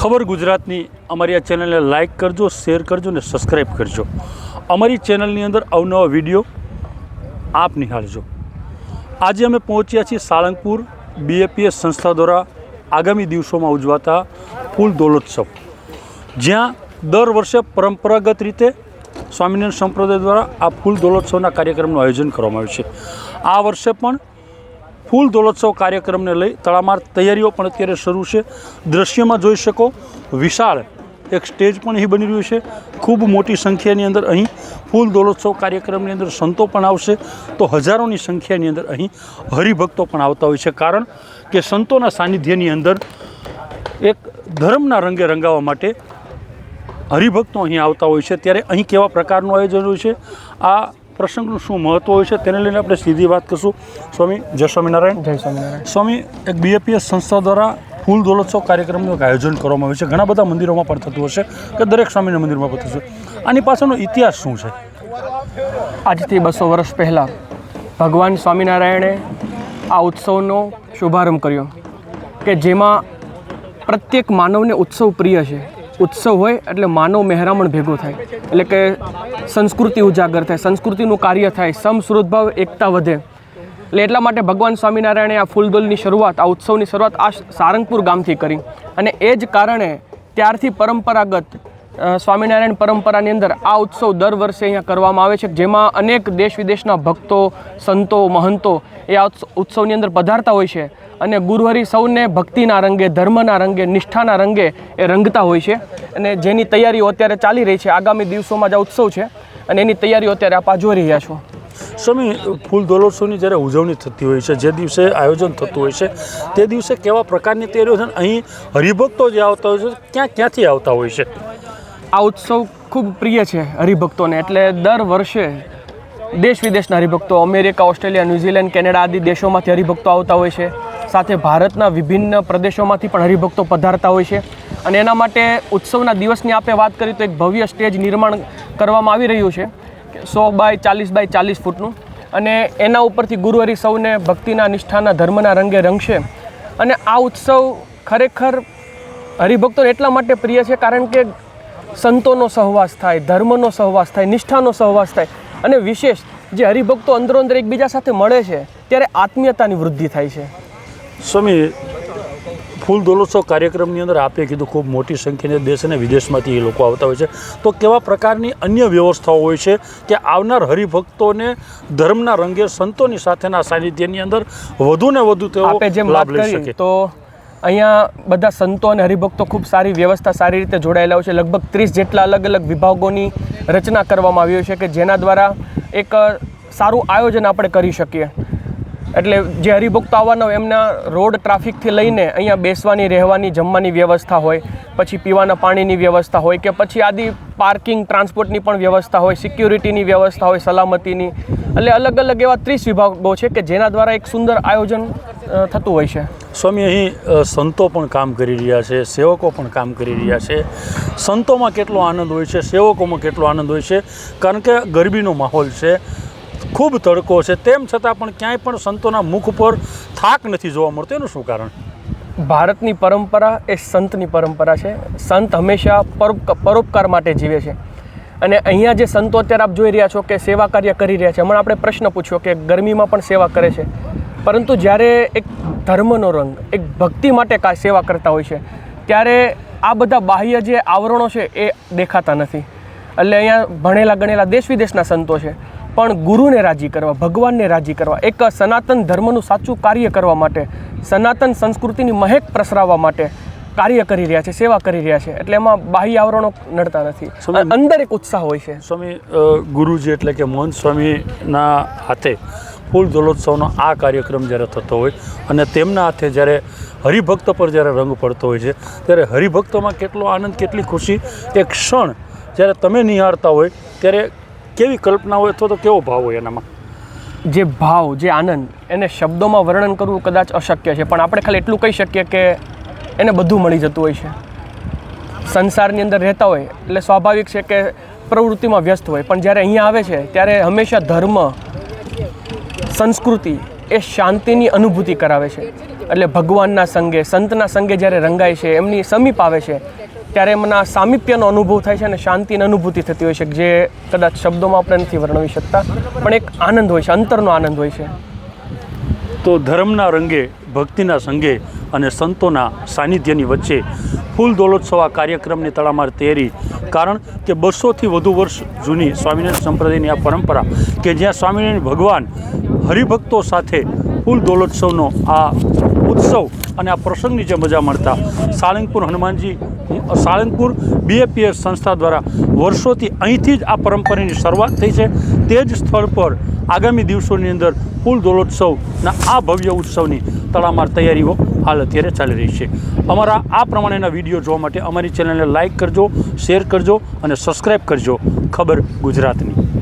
ખબર ગુજરાતની અમારી આ ચેનલને લાઇક કરજો, શેર કરજો ને સબસ્ક્રાઈબ કરજો. અમારી ચેનલની અંદર અવનવા વીડિયો આપ નિહાળજો. આજે અમે પહોંચ્યા છીએ સાળંગપુર બીએપીએસ સંસ્થા દ્વારા આગામી દિવસોમાં ઉજવાતા ફૂલ દોલોત્સવ. જ્યાં દર વર્ષે પરંપરાગત રીતે સ્વામિનારાયણ સંપ્રદાય દ્વારા આ ફૂલ દોલોત્સવના કાર્યક્રમનું આયોજન કરવામાં આવ્યું છે. આ વર્ષે પણ ફૂલ દોલોત્સવ કાર્યક્રમને લઈ તડામાર તૈયારીઓ પણ અત્યારે શરૂ છે. દ્રશ્યમાં જોઈ શકો, વિશાળ એક સ્ટેજ પણ અહીં બની રહ્યું છે. ખૂબ મોટી સંખ્યાની અંદર અહીં ફૂલ દોલોત્સવ કાર્યક્રમની અંદર સંતો પણ આવશે. તો હજારોની સંખ્યાની અંદર અહીં હરિભક્તો પણ આવતા હોય છે. કારણ કે સંતોના સાનિધ્યની અંદર એક ધર્મના રંગે રંગાવવા માટે હરિભક્તો અહીં આવતા હોય છે. ત્યારે અહીં કેવા પ્રકારનું આયોજન હોય છે? આ પ્રસંગનું શું મહત્ત્વ હોય છે તેને લઈને આપણે સીધી વાત કરશું. સ્વામી જય સ્વામિનારાયણ. જય સ્વામિનારાયણ. સ્વામી એક બીએપીએસ સંસ્થા દ્વારા ફૂલ દોલોત્સવ કાર્યક્રમનું એક આયોજન કરવામાં આવ્યું છે. ઘણા બધા મંદિરોમાં પણ થતું હશે કે દરેક સ્વામીના મંદિરમાં પણ થશે. આની પાછળનો ઇતિહાસ શું છે? આજથી બસો વર્ષ પહેલાં ભગવાન સ્વામિનારાયણે આ ઉત્સવનો શુભારંભ કર્યો કે જેમાં પ્રત્યેક માનવને ઉત્સવ પ્રિય છે. ઉત્સવ હોય એટલે માનવ મહેરામણ ભેગો થાય. એટલે કે સંસ્કૃતિ ઉજાગર થાય, સંસ્કૃતિનું કાર્ય થાય સમસૃદભાવ એકતા વધે. એટલે એટલા માટે ભગવાન સ્વામિનારાયણે આ ફૂલદોલની શરૂઆત, આ ઉત્સવની શરૂઆત આ સારંગપુર ગામથી કરી. અને એ જ કારણે ત્યારથી પરંપરાગત સ્વામિનારાયણ પરંપરાની અંદર આ ઉત્સવ દર વર્ષે અહીંયા કરવામાં આવે છે. જેમાં અનેક દેશ વિદેશના ભક્તો, સંતો, મહંતો એ આ ઉત્સવની અંદર પધારતા હોય છે અને ગુરુહરિ સૌને ભક્તિના રંગે, ધર્મના રંગે, નિષ્ઠાના રંગે એ રંગતા હોય છે. અને જેની તૈયારીઓ અત્યારે ચાલી રહી છે, આગામી દિવસોમાં જ આ ઉત્સવ છે અને એની તૈયારીઓ અત્યારે આપ જોઈ રહ્યા છો. સ્વામી, ફૂલ દોલોત્સવની જ્યારે ઉજવણી થતી હોય છે, જે દિવસે આયોજન થતું હોય છે, તે દિવસે કેવા પ્રકારની તૈયારીઓ છે? અહીં હરિભક્તો જે આવતા હોય છે ક્યાં ક્યાંથી આવતા હોય છે? આ ઉત્સવ ખૂબ પ્રિય છે હરિભક્તોને. એટલે દર વર્ષે દેશ વિદેશના હરિભક્તો, અમેરિકા, ઓસ્ટ્રેલિયા, ન્યૂઝીલેન્ડ, કેનેડા આદિ દેશોમાંથી હરિભક્તો આવતા હોય છે. સાથે ભારતના વિભિન્ન પ્રદેશોમાંથી પણ હરિભક્તો પધારતા હોય છે. અને એના માટે ઉત્સવના દિવસની આપણે વાત કરીએ તો એક ભવ્ય સ્ટેજ નિર્માણ કરવામાં આવી રહ્યું છે સો બાય ચાલીસ બાય ચાલીસ ફૂટનું. અને એના ઉપરથી ગુરુહરિ સૌને ભક્તિના, નિષ્ઠાના, ધર્મના રંગે રંગશે. અને આ ઉત્સવ ખરેખર હરિભક્તો એટલા માટે પ્રિય છે, કારણ કે સંતોનો સહવાસ થાય ધર્મનો સહવાસ થાય નિષ્ઠાનો સહવાસ થાય અને વિશેષ જે હરિભક્તો અંદરો અંદર એકબીજા સાથે મળે છે ત્યારે આત્મીયતાની વૃદ્ધિ થાય છે. સ્વામી ફૂલ દોલોત્સવ કાર્યક્રમની અંદર આપે કીધું ખૂબ મોટી સંખ્યાની દેશ અને વિદેશમાંથી એ લોકો આવતા હોય છે. તો કેવા પ્રકારની અન્ય વ્યવસ્થાઓ હોય છે કે આવનાર હરિભક્તોને ધર્મના રંગે સંતોની સાથેના સાનિધ્યની અંદર વધુ ને વધુ તેઓ જેમ લાભ લઈ શકે? તો અહીંયા બધા સંતો અને હરિભક્તો ખૂબ સારી વ્યવસ્થા સારી રીતે જોડાયેલા હોય છે. લગભગ ત્રીસ જેટલા અલગ અલગ વિભાગોની રચના કરવામાં આવી છે કે જેના દ્વારા એક સારું આયોજન આપણે કરી શકીએ. એટલે જે હરિભક્તો આવવાના હોય એમના રોડ ટ્રાફિકથી લઈને અહીંયા બેસવાની, રહેવાની, જમવાની વ્યવસ્થા હોય, પછી પીવાના પાણીની વ્યવસ્થા હોય કે પછી આદિ પાર્કિંગ, ટ્રાન્સપોર્ટની પણ વ્યવસ્થા હોય, સિક્યુરિટીની વ્યવસ્થા હોય, સલામતીની. એટલે અલગ અલગ એવા ત્રીસ વિભાગો છે કે જેના દ્વારા એક સુંદર આયોજન થતું હોય છે. સ્વામી અહીં સંતો પણ કામ કરી રહ્યા છે, સેવકો પણ કામ કરી રહ્યા છે. સંતોમાં કેટલો આનંદ હોય છે, સેવકોમાં કેટલો આનંદ હોય છે, કારણ કે ગરબીનો માહોલ છે, ખૂબ તડકો છે. તેમ છતાં પણ ક્યાંય પણ સંતોના મુખ પર થાક નથી જોવા મળતો. એનું શું કારણ? ભારતની પરંપરા એ સંતની પરંપરા છે. સંત હંમેશા પરોપ, પરોપકાર માટે જીવે છે. અને અહીંયા જે સંતો અત્યારે આપ જોઈ રહ્યા છો કે સેવા કાર્ય કરી રહ્યા છે. હમણાં આપણે પ્રશ્ન પૂછ્યો કે ગરમીમાં પણ સેવા કરે છે. પરંતુ જ્યારે એક ધર્મનો રંગ એક ભક્તિ માટે કા સેવા કરતા હોય છે ત્યારે આ બધા બાહ્ય જે આવરણો છે એ દેખાતા નથી. એટલે અહીંયા ભણેલા ગણેલા દેશ વિદેશના સંતો છે. પણ ગુરુને રાજી કરવા ભગવાનને રાજી કરવા એક સનાતન ધર્મનું સાચું કાર્ય કરવા માટે સનાતન સંસ્કૃતિની મહેક પ્રસરાવવા માટે કાર્ય કરી રહ્યા છે સેવા કરી રહ્યા છે. એટલે એમાં બાહ્ય આવરણો નડતા નથી. અંદર એક ઉત્સાહ હોય છે. સ્વામી ગુરુજી એટલે કે મોહન સ્વામીના હાથે ફૂલ દોલોત્સવનો આ કાર્યક્રમ જ્યારે થતો હોય અને તેમના હાથે જ્યારે હરિભક્ત પર જ્યારે રંગ પડતો હોય છે, ત્યારે હરિભક્તોમાં કેટલો આનંદ, કેટલી ખુશી એક ક્ષણ જ્યારે તમે નિહાળતા હોય, ત્યારે કેવી કલ્પના હોય અથવા તો કેવો ભાવ હોય એનામાં? જે ભાવ, જે આનંદ, એને શબ્દોમાં વર્ણન કરવું કદાચ અશક્ય છે, પણ આપણે ખાલી એટલું કહી શકીએ કે એને બધું મળી જતું હોય છે. સંસારની અંદર રહેતા હોય, એટલે સ્વાભાવિક છે કે પ્રવૃત્તિમાં વ્યસ્ત હોય, પણ જ્યારે અહીંયા આવે છે, ત્યારે હંમેશા ધર્મ સંસ્કૃતિ એ શાંતિની અનુભૂતિ કરાવે છે. એટલે ભગવાનના સંગે, સંતના સંગે જ્યારે રંગાય છે, એમની સમીપ આવે છે, ત્યારે એમના સામીપ્યનો અનુભવ થાય છે અને શાંતિની અનુભૂતિ થતી હોય છે, જે કદાચ શબ્દોમાં આપણે નથી વર્ણવી શકતા, પણ એક આનંદ હોય છે, અંતરનો આનંદ હોય છે. તો ધર્મના રંગે, ભક્તિના સંગે અને સંતોના સાનિધ્યની વચ્ચે ફૂલ દોલોત્સવ આ કાર્યક્રમની તડામાર તૈયારી કારણ કે બસોથી વધુ વર્ષ જૂની સ્વામિનારાયણ સંપ્રદાયની આ પરંપરા કે જ્યાં સ્વામિનારાયણ ભગવાન હરિભક્તો સાથે ફૂલ દોલોત્સવનો આ ઉત્સવ અને આ પ્રસંગની જે મજા મળતા સાળંગપુર હનુમાનજી સાળંગપુર બીએપીએસ સંસ્થા દ્વારા વર્ષોથી અહીંથી જ આ પરંપરાની શરૂઆત થઈ છે. તે જ સ્થળ પર આગામી દિવસોની અંદર ફૂલ દોલોત્સવના આ ભવ્ય ઉત્સવની તડામાર તૈયારીઓ હાલ અત્યારે ચાલી રહી છે. અમારા આ પ્રમાણેના વીડિયો જોવા માટે અમારી ચેનલને લાઇક કરજો શેર કરજો અને સબસ્ક્રાઈબ કરજો. ખબર ગુજરાતની.